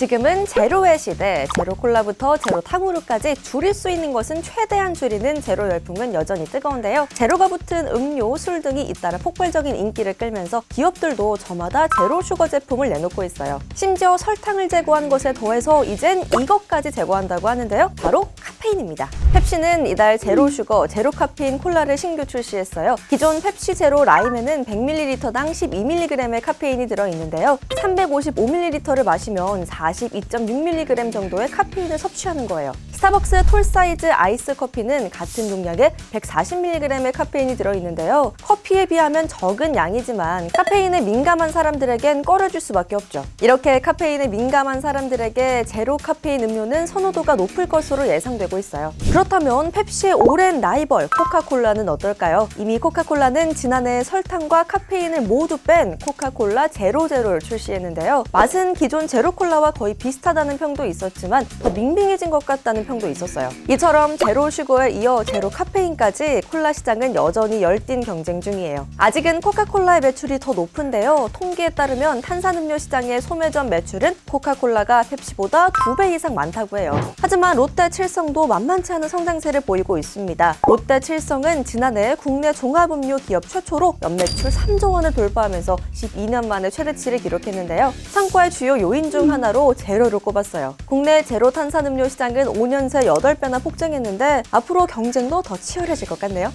지금은 제로의 시대, 제로 콜라부터 제로 탕후루까지 줄일 수 있는 것은 최대한 줄이는 제로 열풍은 여전히 뜨거운데요. 제로가 붙은 음료, 술 등이 잇따라 폭발적인 인기를 끌면서 기업들도 저마다 제로 슈거 제품을 내놓고 있어요. 심지어 설탕을 제거한 것에 더해서 이젠 이것까지 제거한다고 하는데요. 바로 카페인입니다. 펩시는 이달 제로 슈거, 제로 카페인 콜라를 신규 출시했어요. 기존 펩시 제로 라임에는 100ml당 12mg의 카페인이 들어있는데요. 355ml를 마시면 42.6mg 정도의 카페인을 섭취하는 거예요. 스타벅스 톨 사이즈 아이스 커피는 같은 용량에 140mg의 카페인이 들어있는데요. 커피에 비하면 적은 양이지만 카페인에 민감한 사람들에겐 꺼려줄 수밖에 없죠. 이렇게 카페인에 민감한 사람들에게 제로 카페인 음료는 선호도가 높을 것으로 예상되고 있어요. 그렇다면 펩시의 오랜 라이벌 코카콜라는 어떨까요? 이미 코카콜라는 지난해 설탕과 카페인을 모두 뺀 코카콜라 제로제로를 출시했는데요. 맛은 기존 제로콜라와 거의 비슷하다는 평도 있었지만 더 밍밍해진 것 같다는 평도 있었어요. 이처럼 제로 슈거에 이어 제로 카페인까지 콜라 시장은 여전히 열띤 경쟁 중이에요. 아직은 코카콜라의 매출이 더 높은데요. 통계에 따르면 탄산음료 시장의 소매점 매출은 코카콜라가 펩시보다 두 배 이상 많다고 해요. 하지만 롯데 칠성도 만만치 않은 성장세를 보이고 있습니다. 롯데 칠성은 지난해 국내 종합음료 기업 최초로 연매출 3조 원을 돌파하면서 12년 만에 최대치를 기록했는데요. 성과의 주요 요인 중 하나로 제로를 꼽았어요. 국내 제로 탄산음료 시장은 5년 새 8배나 폭증했는데 앞으로 경쟁도 더 치열해질 것 같네요.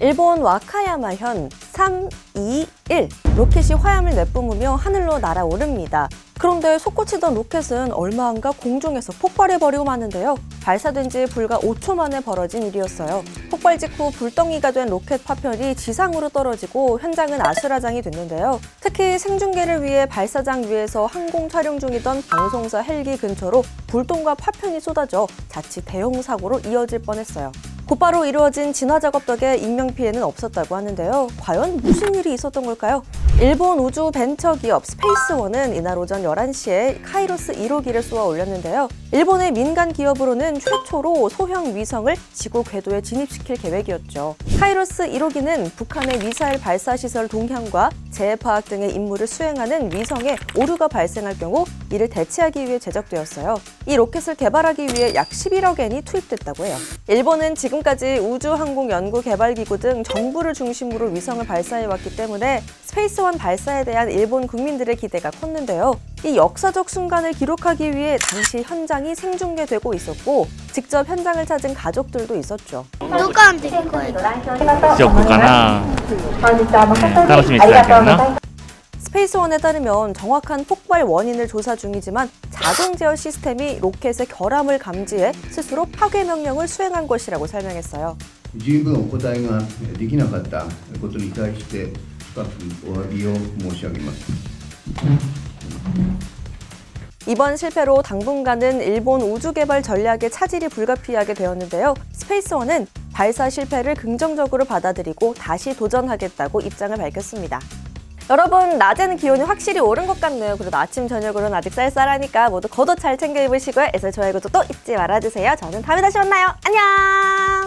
일본 와카야마현 3, 2, 1 로켓이 화염을 내뿜으며 하늘로 날아오릅니다. 그런데 솟구치던 로켓은 얼마 안 가 공중에서 폭발해버리고 마는데요. 발사된 지 불과 5초 만에 벌어진 일이었어요. 폭발 직후 불덩이가 된 로켓 파편이 지상으로 떨어지고 현장은 아수라장이 됐는데요. 특히 생중계를 위해 발사장 위에서 항공 촬영 중이던 방송사 헬기 근처로 불똥과 파편이 쏟아져 자칫 대형 사고로 이어질 뻔했어요. 곧바로 이루어진 진화 작업 덕에 인명 피해는 없었다고 하는데요. 과연 무슨 일이 있었던 걸까요? 일본 우주 벤처 기업 스페이스원은 이날 오전 11시에 카이로스 1호기를 쏘아 올렸는데요. 일본의 민간 기업으로는 최초로 소형 위성을 지구 궤도에 진입시킬 계획이었죠. 카이로스 1호기는 북한의 미사일 발사 시설 동향과 재해 파악 등의 임무를 수행하는 위성에 오류가 발생할 경우 이를 대체하기 위해 제작되었어요. 이 로켓을 개발하기 위해 약 11억 엔이 투입됐다고 해요. 일본은 지금까지 우주항공연구개발기구 등 정부를 중심으로 위성을 발사해왔기 때문에 스페이스 원 발사에 대한 일본 국민들의 기대가 컸는데요. 이 역사적 순간을 기록하기 위해 당시 현장이 생중계되고 있었고 직접 현장을 찾은 가족들도 있었죠. どこに行こうよしよっかな。ね楽しみにしてたけどな。 스페이스원에 따르면 정확한 폭발 원인을 조사 중이지만 자동 제어 시스템이 로켓의 결함을 감지해 스스로 파괴 명령을 수행한 것이라고 설명했어요. 十分お答えができなかったことに対して 이번 실패로 당분간은 일본 우주 개발 전략의 차질이 불가피하게 되었는데요. 스페이스원은 발사 실패를 긍정적으로 받아들이고 다시 도전하겠다고 입장을 밝혔습니다. 여러분 낮에는 기온이 확실히 오른 것 같네요. 그리고 아침 저녁으로는 아직 쌀쌀하니까 모두 겉옷 잘 챙겨 입으시고요. 에서 좋아요 구독도 잊지 말아주세요. 저는 다음에 다시 만나요. 안녕.